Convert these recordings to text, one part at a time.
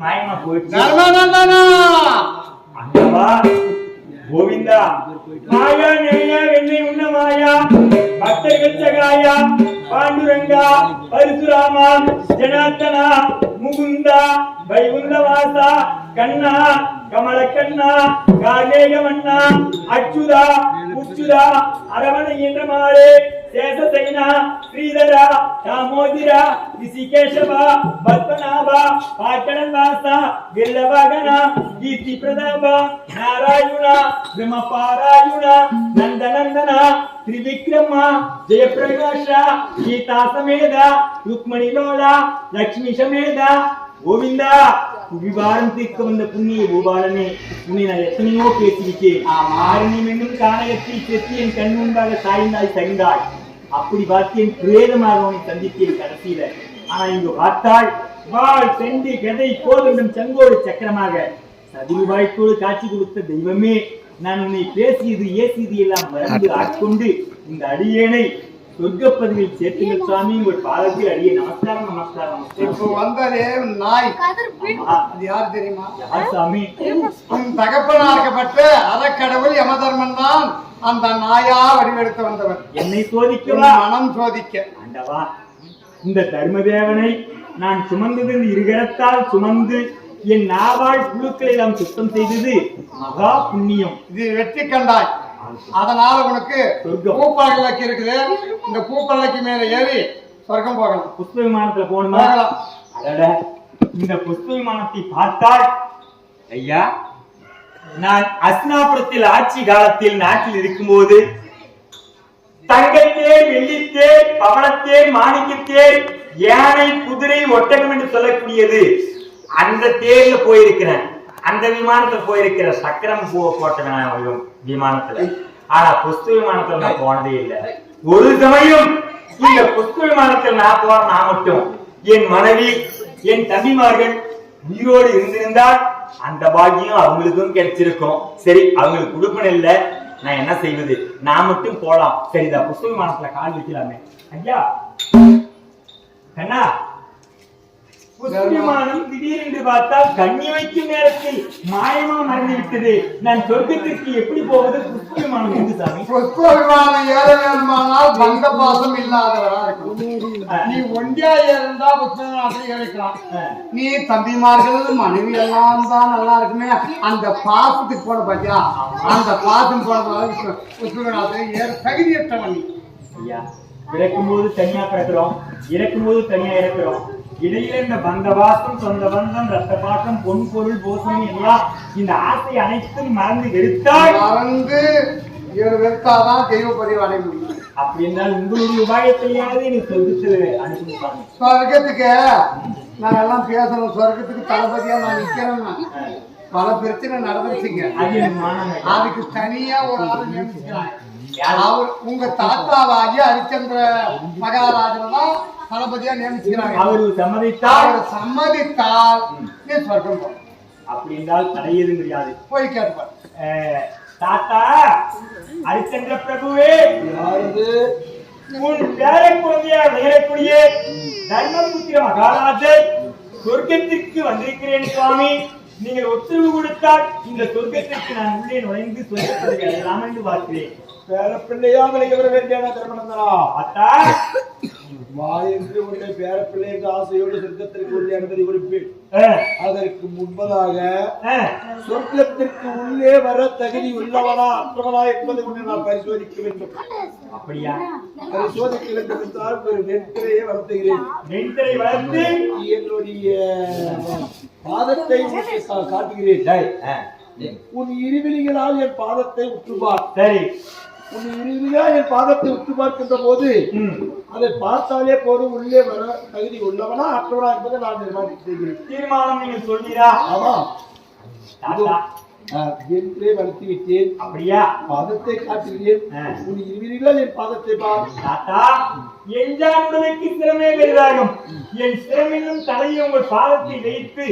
மாயமா அங்கவா கோவிந்தா மாயா நேயா வெண்ணை உண்ண மாயா பக்தர்கள் சகாயா பாண்டுரங்கா பரசுராமா ஜனார்த்தனா முகுந்தா வைகுந்த வாசா கண்ணா கமல கண்ணா கார்மேகவண்ணா அச்சுதா உச்சுதா அரவண என்ற மாறே శేషసైన శ్రీధర దామోదిర రిషికేశవ పద్మనాభ పాటణవాస గిల్లవాగన కీర్తి ప్రదాభ నారాయణ బ్రహ్మపారాయణ నందనందన త్రివిక్రమ జయప్రకాశ గీతా సమేద రుక్మణిలోల లక్ష్మి సమేద ಗೋವಿಂದ ಕುಬಿಬಾರಂತಿಕ್ಕ ಬಂದ ಪುಣ್ಯ ಗೋಪಾಲನೆ ಪುಣ್ಯನ ಎತ್ತನೆಯೋ ಕೇಸಿಲಿಕ್ಕೆ ಆ ಮಾರನೇ ಮೆಣ್ಣು ಕಾಣ ಎತ್ತಿ ಕೆತ್ತಿ ಎನ್ ಕಣ್ಣು ಮುಂದಾಗ ಸಾಯಿಂದಾಯ್ ಸರಿಂದಾಯ್ அப்படி பார்த்து என் பிரேதமாக உன்னை சந்தித்தேன் கடைசியில. ஆனா இங்கு பார்த்தால் வாழ் செண்டு கதை கோதண்டம் செங்கோடு சக்கரமாக சதிருவாய்க்கோடு காட்சி கொடுத்த தெய்வமே நான் உன்னை பேசியது ஏசியது எல்லாம் மறந்து ஆட்கொண்டு இந்த அடியேனை சொர்க்கப்பதிவில் சேர்த்துங்கள் சுவாமி உங்கள் பாதத்தில் அடியே நமஸ்காரம் நமஸ்காரம் இப்போ வந்ததே நாய். அது யார் தெரியுமா? யார் சாமி உன் தகப்பனாக்கப்பட்ட அறக்கடவுள் யமதர்மன் தான். அந்த நாயா வடிவெடுத்து வந்தவர் என்னை உன் சோதிக்கவா மனம் சோதிக்க. ஆண்டவா இந்த தர்மதேவனை நான் சுமந்தது இருகரத்தால் சுமந்து என் நாவால் புழுக்களை எல்லாம் சுத்தம் செய்தது மகா புண்ணியம். இது வெற்றி கண்டாய். அதனால உனக்கு. பூப்பல்லக்கு இருக்குது. இந்த பூப்பல்லக்கு மேல ஏறி சொர்க்கம் போகலாம். புஷ்ப விமானத்துல போகணுமா? இந்த புஷ்ப விமானத்தை பார்த்தால் ஐயா நான் அஸ்னாபுரத்தில் ஆட்சி காலத்தில் நாட்டில் இருக்கும்போது தங்கத்தேர் வெள்ளித்தேர் பவளத்தேர் மாணிக்கத்தேர் யானை குதிரை ஒட்டகம் என்று சொல்லக்கூடியது. அந்த தேர்ல போயிருக்கிறேன். அந்த விமானத்துல போயிருக்கிற சக்கரம் போட்டவன் விமானத்துல. ஆனா புஸ்து விமானத்துல நான் போனதே இல்லை. ஒரு சமயம் இந்த புஸ்து விமானத்தில் நான் போறேன் நான் மட்டும் என் மனைவி என் தம்பிமார்கள் உயிரோடு இருந்திருந்தால் அந்த பாக்கியம் அவங்களுக்கும் கிடைச்சிருக்கும். சரி அவங்களுக்கு கொடுப்பன இல்ல. நான் என்ன செய்வது? நான் மட்டும் போலாம். சரிதா புஷ்ப விமானத்துல கால் வைக்கலாமே. ஐயா. கண்ணா. விமானம் திடீரென்று பார்த்தால் கண்ணி வைக்கும் நேரத்தில் மாயமா மறைந்து விட்டது நான் சொர்க்கத்திற்கு எப்படி போவது? புஷ்ப விமானம் எங்கு சாமி. புஷ்ப விமானம் ஏற வேண்டுமானால் பந்த பாசம் இல்லாதவரா இருக்கணும் நீ ஒண்டியா இருந்தா புஷ்ப விமானத்தை ஏறிக்கலாம். ஆ. நீ தம்பிமார்கள் மனைவி எல்லாம் தான் நல்லா இருக்குமே. அந்த பாசத்துக்கு போட பாத்தியா? அந்த பாசம் போட புஷ்ப விமானத்தை ஏற தகுதியற்றவன் ஐயா பிறக்கும் போது தனியா பிறக்கிறோம். இறக்கும் போது தனியா இறக்கிறோம். இடையில இந்த பந்த வாசம் சொந்த பந்தம் ரத்த பாசம் பொன் பொருள் போசம் எல்லாம் இந்த ஆசை அனைத்தும் மறந்து வெறுத்தால் மறந்து வெறுத்தாதான் தெய்வ பதிவு அடைய முடியும் அப்படி என்றால் உங்களுடைய உபாயத்தையாவது எனக்கு சொர்க்கத்தில் அனுப்பிப்பாங்க சொர்க்கத்துக்கு நான் எல்லாம் பேசணும். சொர்க்கத்துக்கு தளபதியா நான் நிக்கிறேன் பல பிரச்சனை மானமே. அதுக்கு தனியா ஒரு ஆள் நியமிச்சுக்கிறாங்க அவர் உங்க தாத்தாவாகி ஹரிச்சந்திர மகாராஜன் தான் தளபதியா நியமிச்சுக்கிறாங்க. அவரு சம்மதித்தால் அவர் சம்மதித்தால் நீ சொர்க்கம் போ. அப்படி என்றால் தடையது முடியாது போய் கேட்பார் தாத்தா ஹரிச்சந்திர பிரபுவே உன் பேர குழந்தையா விளையக்கூடிய தர்மபுத்திர மகாராஜர் சொர்க்கத்திற்கு வந்திருக்கிறேன் சுவாமி. நீங்கள் உத்தரவு கொடுத்தால் இந்த சொர்க்கத்திற்கு நான் உள்ளே நுழைந்து சொர்க்கத்தை அடையலாம் என்று பார்க்கிறேன். பேரப்பிள்ளையா விளைய வர வேண்டியான தர்மநந்தனா அத்தா என்று உன்னை பேரப்பிள்ளை என்ற ஆசையோடு சொர்க்கத்திற்கு உள்ளே அனுமதி கொடுப்பேன் அதற்கு முன்பதாக சொர்க்கத்திற்கு உள்ளே வர தகுதி உள்ளவனா? அற்றவனா என்பதை உன்னை நான் பரிசோதிக்க வேண்டும். அப்படியா? பரிசோதிக்க வேண்டும் என்றால் ஒரு நெற்றிலையே வளர்த்துகிறேன். நெஞ்சரை வளர்த்து என்னுடைய பாதத்தை காட்டுகிறேன். உன் இருவிழிகளால் என் பாதத்தை உற்றுப்பார். சரி. உன் இருவிழியால் என் பாதத்தை உற்று பார்க்கின்ற போது. அதை பார்த்தாலே போதும் உள்ளே வர தகுதி உள்ளவனா அற்றவனா என்பதை நான் நிர்மாணம் செய்கிறேன் தீர்மானம் நீங்கள் சொல்றீரா ஆமா. என்றே வளர்த்து விட்டேன் அப்படியா? பாதத்தை காட்டுகிறேன். உன் இருவிழிகளால் என் பாதத்தை பார். தாத்தா என் ஜானுடனுக்கு சிரமே பெரிதாகும். என் சிரமென்னும் தலையை உங்கள் பாதத்தை வைத்து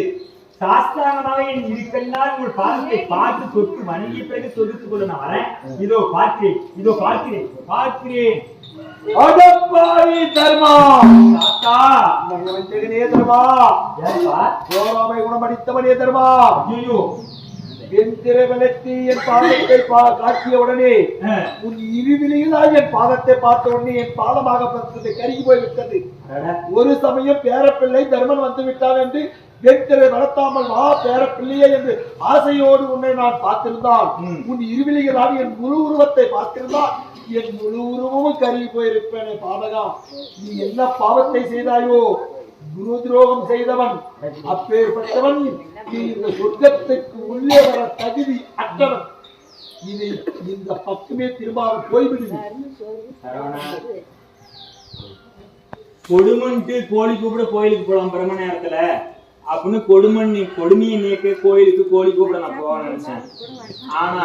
சாஸ்திராங்கமாக என் இருக்கெல்லாம் உங்கள் பாதத்தை பார்த்து தொட்டு வணங்கி பிறகு சொரித்துக் கொள்ள நான் வரேன். இதோ பார்க்கிறேன் இதோ பார்க்கிறேன் பார்க்கிறேன். அடப்பாவி தர்மா. தாத்தா. வஞ்சகனே தர்மா. ஏன்பா? கோராமை குணமடித்தவனே தர்மா. ஐயோ என் திரைவலத்தி என் பாதத்தை பா- காட்டிய உடனே உன் இருவிலையில் என் பாதத்தை பார்த்த உடனே என் பாதமாக படுத்தது கருகி போய் விட்டது ஒரு சமயம் பேரப்பிள்ளை தர்மன் வந்து விட்டான் என்று வெற்றிலை வளர்த்தாமல் வா பேரப்பிள்ளையே என்று ஆசையோடு உன்னை நான் பார்த்திருந்தால். உன் இருவிலிகளால் என் முழு உருவத்தை பார்த்திருந்தால் என் முழு உருவமும் கருகி போயிருப்பேனே பாதகா நீ என்ன பாவத்தை செய்தாயோ? குரு துரோகம் செய்தவன் அப்பேற்பட்டவன். நீ இந்த சொர்க்கத்துக்கு உள்ளே வர தகுதி அற்றவன். இதை இந்த பக்கமே திரும்ப போய்விடுது. கொடுமன்ட்டு கோழி கூப்பிட கோயிலுக்கு போலாம் பிரம்ம நேரத்துல. அப்படின்னு கொடுமன் நீ கொடுமையை நீக்க கோயிலுக்கு கோழி கூப்பிட நான் போக நினைச்சேன். ஆனா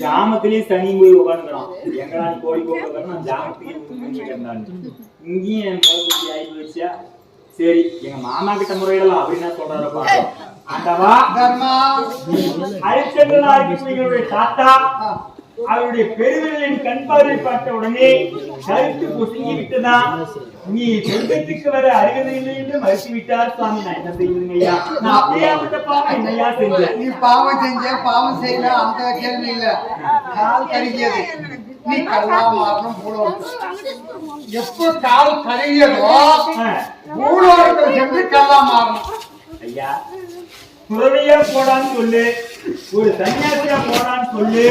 ஜாமத்திலேயே சனி போய் உட்காந்துக்கிறான் எங்கடா கோழி கூப்பிட நான் ஜாமத்துக்கு இங்கேயும் என் குழந்தை ஆகி சரி எங்க மாமா கிட்ட முறையிடலாம். அப்படின்னு சொல்றாரு பாருங்க ஆண்டவா தாத்தா அவருடைய பெருவிரலின் கண் பார்வை பார்த்த உடனே கருத்து பொசுங்கி விட்டதா நீ சொர்க்கத்துக்கு வர அருகதை இல்லை என்று மறுத்து விட்டார் சுவாமி. நான் என்ன செய்வதுங்க ஐயா? நான் அப்படியாப்பட்ட பாவம் என்னையா செஞ்சேன்? நீ பாவம் செஞ்ச பாவம் செய்யல அந்த கேள்வி இல்ல. கால் கருகியது. நீ கல்லா மாறணும் பூலோகத்தில் எப்போ கால் கருகியதோ பூலோகத்தில் சென்று கல்லா மாறணும் ஐயா துறவியா போடான்னு சொல்லு ஒரு சன்னியாசியா போடான்னு சொல்லு.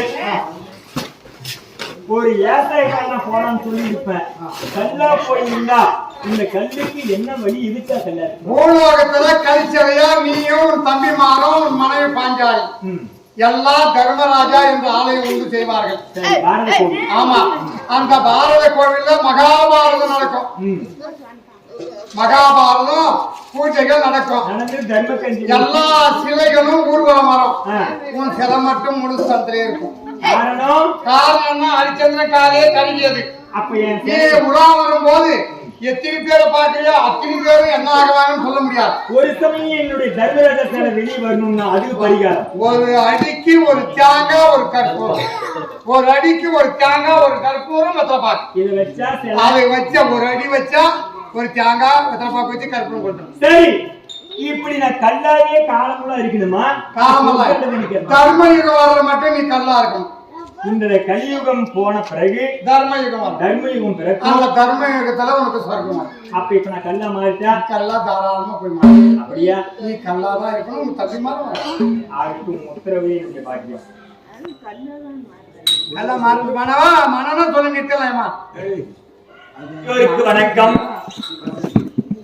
ஒரு ஏசாயக்காரனா போடான்னு சொல்லி இருப்பேன் கல்லா போயிருந்தா இந்த கல்லுக்கு என்ன வழி இருக்கா கல்லா பூலோகத்துல கழிச்சவையா நீயும் தம்பி மாறும் மனைவி பாஞ்சாலி. ம். எல்லாம் தர்மராஜா என்று ஆலயம் உண்டு செய்வார்கள். ஆமா. அந்த பாரத கோவில்ல மகாபாரதம் நடக்கும். மகாபாரதம் பூஜைகள் நடக்கும். எல்லா சிலைகளும் ஊர்வலம் வரும் ஆ. உன் சிலை மட்டும் முழு சந்திலே இருக்கும். காரணம் காரணம்னா ஹரிச்சந்திர காலே கருகியது நீ உலா வரும்போது எத்தனை பேரை பார்க்கலையோ அத்தனை பேரும் என்ன ஆகுவாங்கன்னு சொல்ல முடியாது. ஒரு சமயம் என்னுடைய தர்மராஜ சேலை வெளியே வரணும்னா அதுக்கு பரிகாரம். ஒரு அடிக்கு ஒரு தேங்காய் ஒரு கற்பூரம். ஒரு அடிக்கு ஒரு தேங்காய் ஒரு கற்பூரம் வெத்தலை பாக்கு இதை வச்சா அதை வச்ச ஒரு அடி வச்சா ஒரு தேங்காய் வெத்தலை பாக்கு வச்சு கற்பூரம் கொடுத்துரும். சரி. இப்படி நான் கல்லாவே காலமுள்ள இருக்கணுமா? காமல உட்கார்ந்து நிக்கணுமா? தர்ம யுகம் வர்ற மட்டும் நீ கல்லா இருக்கணும். இந்த கலியுகம் போன பிறகு தர்ம யுகம் வரும். தர்மயுகம் பிறகு அந்த தர்ம யுகத்துல உனக்கு சொர்க்கம் அப்ப இப்ப நான் கல்லா மாறிட்டா? கல்லா தாராளமா போய் மாறு. அப்படியா? நீ கல்லா தான் இருக்கணும் உன் தம்பி மாறும். உத்தரவே என்னுடைய பாக்கியம் கல்லா மாறு மனவா மனனா சொல்லி எல்லோருக்கு வணக்கம்.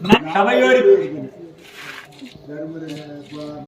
நான் சபையோருக்கு